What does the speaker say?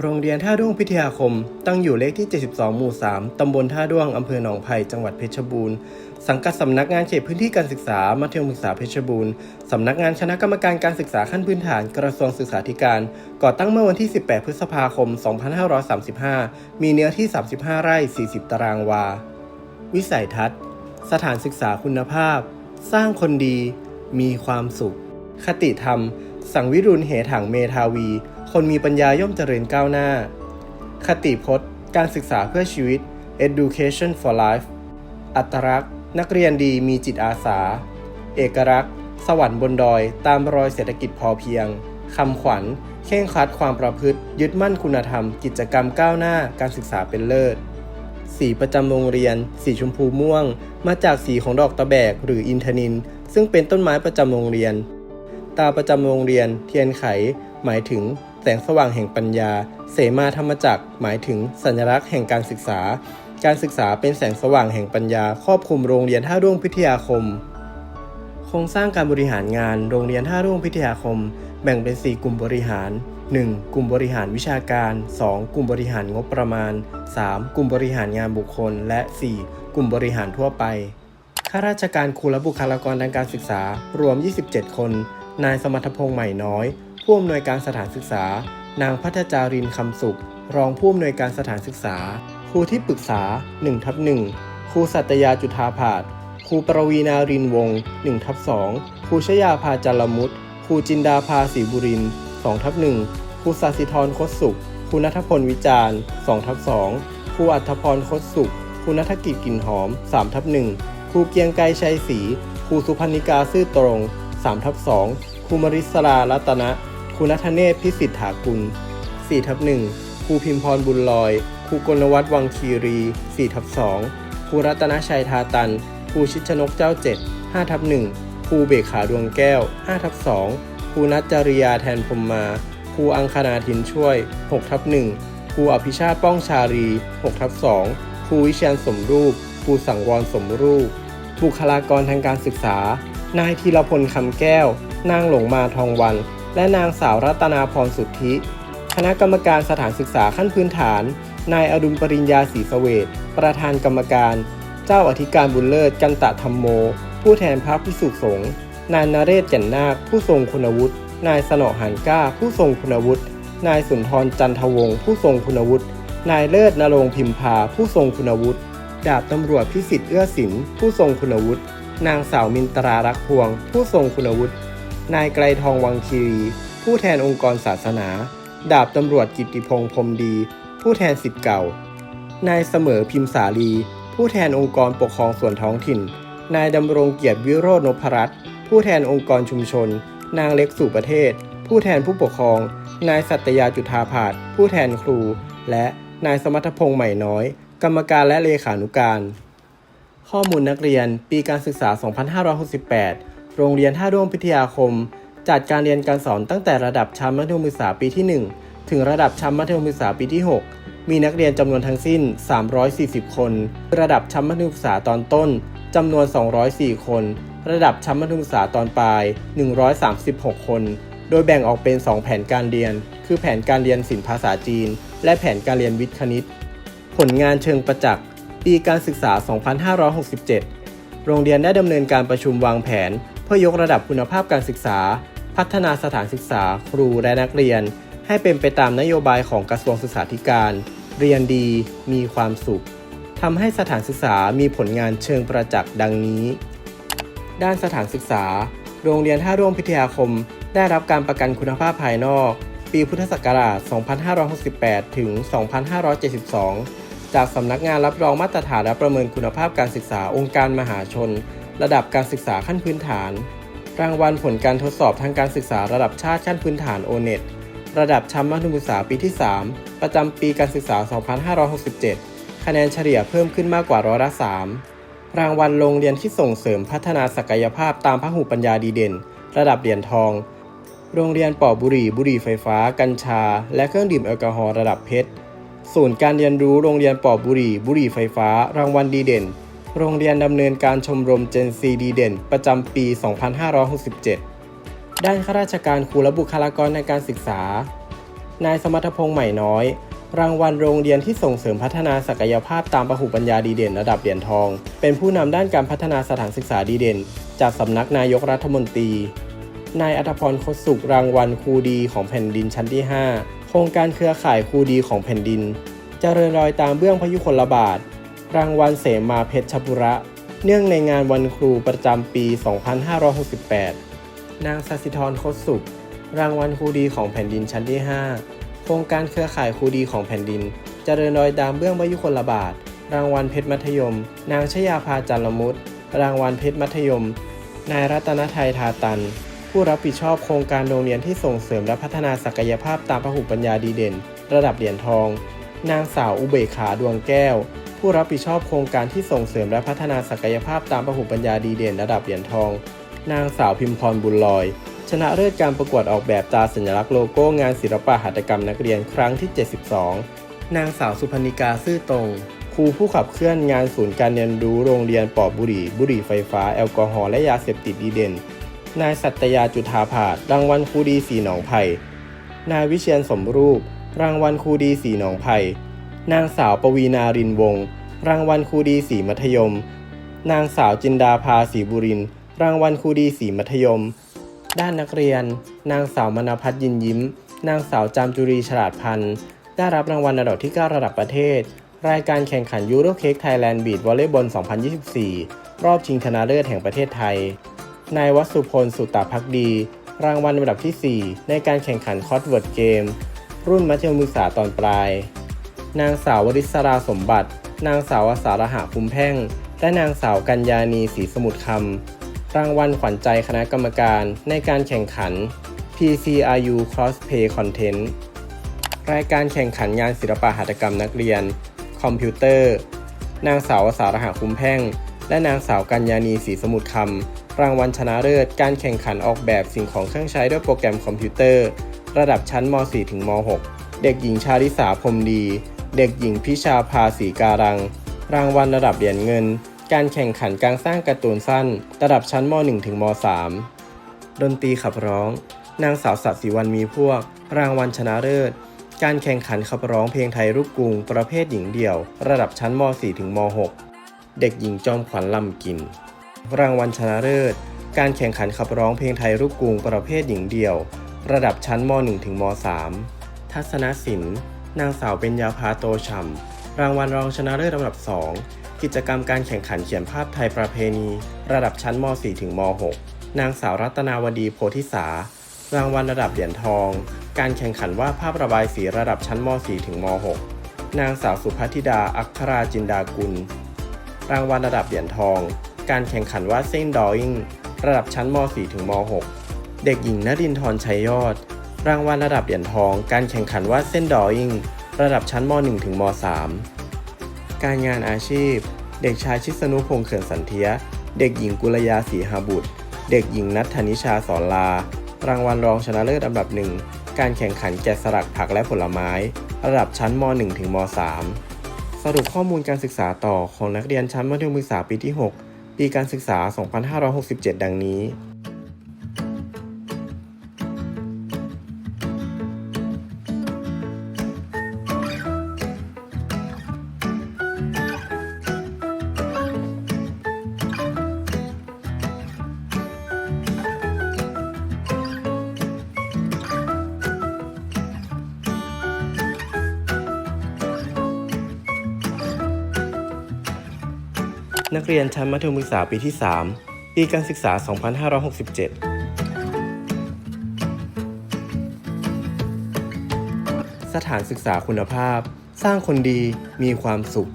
โรงเรียนท่าด้วงพิทยาคม ตั้งอยู่เลขที่ 72 หมู่ 3 ตำบลท่าด้วง อำเภอหนองไผ่ จังหวัดเพชรบูรณ์ สังกัดสำนักงานเขตพื้นที่การศึกษา มัธยมศึกษาเพชรบูรณ์ สำนักงานคณะกรรมการการศึกษาขั้นพื้นฐาน กระทรวงศึกษาธิการ ก่อตั้งเมื่อวันที่ 18 พฤษภาคม 2535 มีเนื้อที่ 35 ไร่ 40 ตารางวา วิสัยทัศน์ สถานศึกษาคุณภาพ สร้างคนดี มีความสุข คติธรรม สังวิรุณเหถังเมทาวี คนมีปัญญาย่อมเจริญก้าวหน้า คติพจน์ การศึกษาเพื่อชีวิต education for life อัตลักษณ์ นักเรียนดีมีจิตอาสา เอกลักษณ์ สวรรค์บนดอย ตามรอยเศรษฐกิจพอเพียงคำขวัญเข่งครัดความประพฤติ ยึดมั่นคุณธรรม กิจกรรมก้าวหน้า การศึกษาเป็นเลิศ สีประจำโรงเรียน สีชมพูม่วง มาจากสีของดอกตะแบกหรืออินทนิน ซึ่งเป็นต้นไม้ประจำโรงเรียน ตาประจำโรงเรียน เทียนไข หมายถึง แสงสว่างแห่งปัญญา เสมาธรรมจักรหมายถึงสัญลักษณ์แห่งการศึกษา การศึกษาเป็นแสงสว่างแห่งปัญญา ครอบคลุมโรงเรียนท่าร่วงพิทยาคม โครงสร้างการบริหารงานโรงเรียนท่าร่วงพิทยาคม แบ่งเป็น 4 กลุ่มบริหาร 1. กลุ่มบริหารวิชาการ 2. กลุ่มบริหารงบประมาณ 3. กลุ่มบริหารงานบุคคล และ 4. กลุ่มบริหารทั่วไปข้าราชการครูและบุคลากรทางการศึกษารวม 27 คน นายสมรรถพงษ์ใหม่น้อย ผู้อำนวยการสถานศึกษา นางพัฒจารินคำสุข รองผู้อำนวยการสถานศึกษา ครูที่ปรึกษา1ทับ1ครูสัตยาจุธาผาดครูประวีนารินวงศ์1ทับ2ครูชยาภาจารมุตครูจินดาภาศรีบุริน2ทับ1ครูสาสิธรคดสุขครูนัทพลวิจารณ์2ทับ2ครูอัธพรคดสุขครูนัทกิจกลิ่นหอม3ทับ1ครูเกียงไกรชัยศรีครูสุพนิกาซื่อตรง3ทับ2ครูมริศรารัตนะ ครูนัทเนศพิสิทธากุล4ทับ1ครูพิมพรบุญลอย ครูกลวัฒน์วังคีรี4ทับ2ครูรัตนชัยทาตัน ครูชิดชนกเจ้าเจ็ด5ทับ1ครูเบกขาดวงแก้ว5ทับ2ครูนัจจริยาแทนพรมมา ครูอังคณาทินช่วย6ทับ1ครูอภิชาติป้องชารี6ทับ2ครูวิเชียนสมรูป ครูสังวรสมรูป บุคลากรทางการศึกษา นายธีรพลคำแก้ว นางหลงมาทองวัน และนางสาวรัตนาพรสุทธิ คณะกรรมการสถานศึกษาขั้นพื้นฐาน นายอดุลปริญญาศรีสเวทประธานกรรมการ เจ้าอธิการบุญเลิศกันตะธรรมโม ผู้แทนพระพิสุสงฆ์นายนเรศแก่นนาคผู้ทรงคุณวุฒินายสนอหันก้า ผู้ทรงคุณวุฒินายสุนทรจันทวงศ์ผู้ทรงคุณวุฒินายเลิศนรงพิมพา ผู้ทรงคุณวุฒิดาบตำรวจพิสิทธิ์เอื้อสินผู้ทรงคุณวุฒินางสาวมินตรารักพวง ผู้ทรงคุณวุฒิ นายไกรทองวังคีรี ผู้แทนองค์กรศาสนา ดาบตำรวจกิติพงษ์พรมดี ผู้แทนสิทธิ์เก่า นายเสมอพิมพ์สาลี ผู้แทนองค์กรปกครองส่วนท้องถิ่น นายดำรงเกียรติวิโรจนพรัตน์ผู้แทนองค์กรชุมชน นางเล็กสู่ประเทศ ผู้แทนผู้ปกครอง นายสัตยาจุธาผาดผู้แทนครู และนายสมรรถพงษ์ใหม่น้อย กรรมการและเลขานุการ ข้อมูลนักเรียนปีการศึกษา 2568 โรงเรียนท่าร่วงพิทยาคม จัดการเรียนการสอนตั้งแต่ระดับชั้นมัธยมศึกษาปีที่ 1 ถึงระดับชั้นมัธยมศึกษาปีที่ 6 มีนักเรียนจำนวนทั้งสิ้น 340 คน ระดับชั้นมัธยมศึกษาตอนต้นจำนวน 204 คน ระดับชั้นมัธยมศึกษาตอนปลาย 136 คน โดยแบ่งออกเป็น 2 แผนการเรียน คือแผนการเรียนศิลปภาษาจีน และแผนการเรียนวิทย์คณิต ผลงานเชิงประจักษ์ปีการศึกษา 2567 โรงเรียนได้ดำเนินการประชุมวางแผน เพื่อยกระดับคุณภาพการศึกษา พัฒนาสถานศึกษา ครูและนักเรียน ให้เป็นไปตามนโยบายของกระทรวงศึกษาธิการ เรียนดี มีความสุขทำให้สถานศึกษามีผลงานเชิงประจักษ์ดังนี้ ด้านสถานศึกษา โรงเรียนท่าร่วงพิทยาคม ได้รับการประกันคุณภาพภายนอก ปีพุทธศักราช 2568 ถึง 2572 จากสำนักงานรับรองมาตรฐานและประเมินคุณภาพการศึกษาองค์การมหาชน ระดับการศึกษาขั้นพื้นฐาน รางวัลผลการทดสอบทางการศึกษาระดับชาติขั้นพื้นฐาน o n e t ระดับชั้นมัธยมศึกษาปีที่ 3 ประจำปีการศึกษา 2567 คะแนนเฉลี่ยเพิ่มขึ้นมากกว่าร้อยละ 3 รางวัลโรงเรียนที่ส่งเสริมพัฒนาศักยภาพตามพหุปัญญาดีเด่น ระดับเหรียญทอง โรงเรียนปอบบุหรี่บุหรี่ไฟฟ้า กัญชา และเครื่องดื่มแอลกอฮอล์ระดับเพชร ศูนย์การเรียนรู้โรงเรียนปอบบุรีบุรีไฟฟ้า รางวัลดีเด่น โรงเรียนดำเนินการชมรมเจนซีดีเด่น ประจำปี 2567 ด้านข้าราชการครูและบุคลากรในการศึกษา นายสมรรถพงษ์ใหม่น้อย รางวัลโรงเรียนที่ส่งเสริมพัฒนาศักยภาพตามประหุปัญญาดีเด่นระดับเหรียญทอง เป็นผู้นำด้านการพัฒนาสถานศึกษาดีเด่น จากสำนักนายกรัฐมนตรี นายอัธพรคดสุขรางวัลครูดีของแผ่นดินชั้นที่ 5 ครงการเครือข่ายครูดีของแผ่นดินจเจริญรอยตามเบื้องพยุคลบาท รางวัลเสมาเพชรชบุระ เนื่องในงานวันครูประจำปี 2568 นางสัสิธรคดสุข รางวัลครูดีของแผ่นดินชั้นที่ 5 โครงการเครือข่ายครูดีของแผ่นดินจเจริญรอยตามเบื้องพยุคลบาท รางวัลเพชรมัธยม นางชยาภาจันลมุตรางวัลเพชรมัธยม นายรัตนไทยทาตัน ผู้รับผิดชอบโครงการโรงเรียนที่ส่งเสริมและพัฒนาศักยภาพตามพหุปัญญาดีเด่น ระดับเหรียญทอง นางสาวอุเบกขาดวงแก้ว ผู้รับผิดชอบโครงการที่ส่งเสริมและพัฒนาศักยภาพตามพหุปัญญาดีเด่น ระดับเหรียญทอง นางสาวพิมพรบุญลอย ชนะเลิศการประกวดออกแบบตราสัญลักษณ์โลโก้งานศิลปะหัตถกรรมนักเรียนครั้งที่ 72 นางสาวสุพนิกาซื่อตรงครูผู้ขับเคลื่อนงานศูนย์การเรียนรู้โรงเรียนปอบบุหรี่บุหรี่ไฟฟ้าแอลกอฮอล์และยาเสพติดดีเด่น นายสัตยาจุธาผาดรางวัลครูดีสีหนองไผ่นายวิเชียนสมรูป รางวัลครูดีสีหนองไผ่นางสาวปวีนารินวงศ์รางวัลครูดีสีมัธยม นางสาวจินดาภาสีบุรินรางวัลครูดีสีมัธยม ด้านนักเรียน นางสาวมณพัฒน์ยินยิ้ม นางสาวจามจุรีฉลาดพันธ์ได้รับรางวัลระดับที่ 9 ระดับประเทศ รายการแข่งขันยูโรเค้กไทยแลนด์บีดวอลเลย์บอล 2024 รอบชิงชนะเลิศแห่งประเทศไทย นายวัสุพล สุตาพักดี รางวัลระดับที่ 4 ในการแข่งขันคอร์สเวิร์ดเกม รุ่นมัธยมศึกษาตอนปลาย นางสาววริศราสมบัติ นางสาวสารหะภูมิแพ่ง และนางสาวกัญญานีศรีสมุทรคำ รางวัลขวัญใจคณะกรรมการในการแข่งขัน PCRU Crossplay Content รายการแข่งขันงานศิลปะหัตถกรรมนักเรียน คอมพิวเตอร์ นางสาววสารหะคุ้มแพ่ง และนางสาวกัญญานีศรีสมุทรคำ รางวัลชนะเลิศ การแข่งขันออกแบบสิ่งของเครื่องใช้ด้วยโปรแกรมคอมพิวเตอร์ ระดับชั้นม .4 ถึงม .6 เด็กหญิงชาลิสาพรมดี เด็กหญิงพิชาภาสีการัง รางวัลระดับเหรียญเงิน การแข่งขันการสร้างการ์ตูนสั้น ระดับชั้นม .1 ถึงม .3 ดนตรีขับร้อง นางสาวสัตย์ศรีวันมีพวก รางวัลชนะเลิศ การแข่งขันขับร้องเพลงไทยลูกกรุง ประเภทหญิงเดี่ยว ระดับชั้นม .4 ถึงม .6 เด็กหญิงจอมขวัญลำกิน รางวัลชนะเลิศ การแข่งขันขับร้องเพลงไทยลูกกรุงประเภทหญิงเดี่ยว ระดับชั้นม .1 ถึงม .3 ทัศนศิลป์ นางสาวเบญญาภาโตฉ่ำ รางวัลรองชนะเลิศลำดับ 2 กิจกรรมการแข่งขันเขียนภาพไทยประเพณี ระดับชั้นม .4 ถึงม .6 นางสาวรัตนาวดีโพธิสา รางวัลระดับเหรียญทอง การแข่งขันวาดภาพระบายสีระดับชั้นม .4 ถึงม .6 นางสาวสุพัทธิดาอัคราจินดากุล รางวัลระดับเหรียญทอง การแข่งขันวาดเส้นดออิงระดับชั้นม .4 ถึงม .6 เด็กหญิงนรินทร์ชัยยอด รางวัลระดับเหรียญทอง การแข่งขันวาดเส้นดออิงระดับชั้นม .1 ถึงม .3 การงานอาชีพ เด็กชายชิสนุพงษ์เขื่อนสันเทีย เด็กหญิงกุลยาศรีหาบุตร เด็กหญิงนัทธนิชาสอนลา รางวัลรองชนะเลิศอันดับหนึ่ง การแข่งขันแกะสลักผักและผลไม้ ระดับชั้นม .1 ถึงม .3 สรุปข้อมูลการศึกษาต่อของนักเรียนชั้นมัธยมศึกษาปีที่ 6 ปีการศึกษา 2567 ดังนี้ นักเรียนชั้นมัธยมศึกษาปีที่ 3 ปีการศึกษา 2567 สถานศึกษาคุณภาพ สร้างคนดีมีความสุข